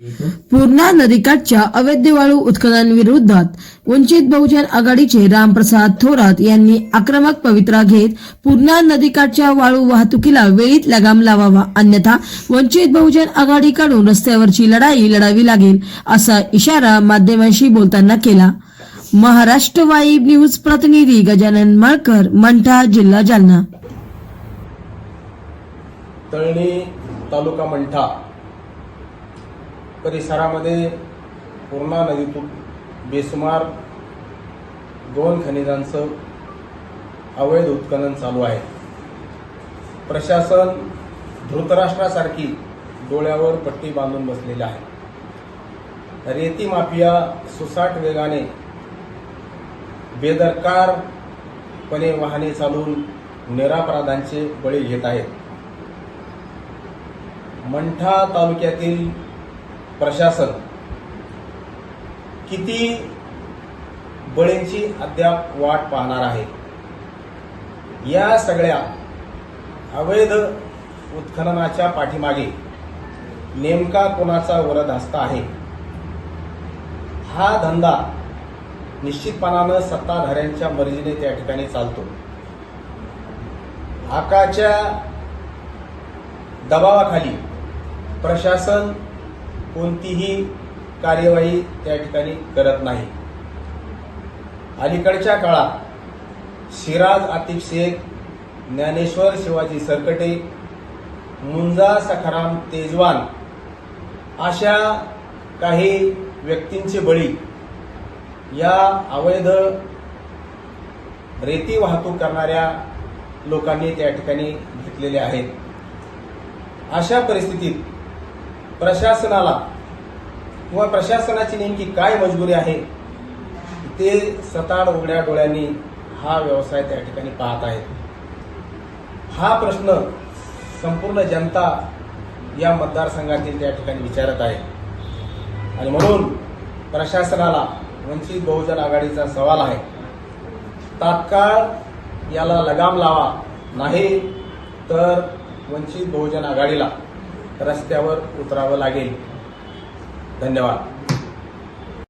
पूर्णा नदीकाठच्या अवैध वाळू उत्खननाविरोधात वंचित बहुजन आघाडीचे रामप्रसाद थोरात यांनी आक्रमक पवित्रा घेत पूर्णा नदीकाठच्या वाळू वाहतुकीला वेळीत लगाम लावावा अन्यथा वंचित बहुजन आघाडीकडून रस्त्यावरची लढाई लढावी लागेल असा इशारा माध्यमांशी बोलताना केला. महाराष्ट्र वाईब न्यूज प्रतिनिधी गजानन माळकर मंठा जिल्हा जालना. तळणी तालुका मंठा. परिसरामध्ये पूर्णा नदीतून बेसुमार दोन खनिजांचं अवैध उत्खनन चालू आहे. प्रशासन धृतराष्ट्रासारखी डोळ्यावर पट्टी बांधून बसलेली आहे. रेती माफिया सुसाट वेगाने बेदरकारपणे वाहने चालवून निरापराधांचे बळी घेत आहेत. मंठा तालुक्यातील प्रशासन किती बळींची अद्याप वाट पाहणार आहे? या सगळ्या अवैध उत्खननाच्या पाठीमागे नेमका कोणाचा वरद आहे? हा धंदा निश्चितपणानं सत्ताधाऱ्यांच्या मर्जीने त्या ठिकाणी चालतो. आकाच्या दबावाखाली प्रशासन कोणतीही कार्यवाही त्या ठिकाणी करत नाही. अलीकडच्या काळात सिराज आतिफ शेख ज्ञानेश्वर शिवाजी सरकटे मुंजा सखाराम तेजवान अशा काही व्यक्तींचे बळी या अवैध रेती वाहतूक करणाऱ्या लोकांनी त्या ठिकाणी घेतलेले आहेत. अशा परिस्थितीत प्रशासनाला किंवा प्रशासनाची नेमकी काय मजबुरी आहे ते सताड उघड्या डोळ्यांनी हा व्यवसाय त्या ठिकाणी पाहत आहेत. हा प्रश्न संपूर्ण जनता या मतदारसंघातील त्या ठिकाणी विचारत आहे. आणि म्हणून प्रशासनाला वंचित बहुजन आघाडीचा सवाल आहे तात्काळ याला लगाम लावा नाही तर वंचित बहुजन आघाडीला रस्त्यावर उतरावं लागेल. धन्यवाद.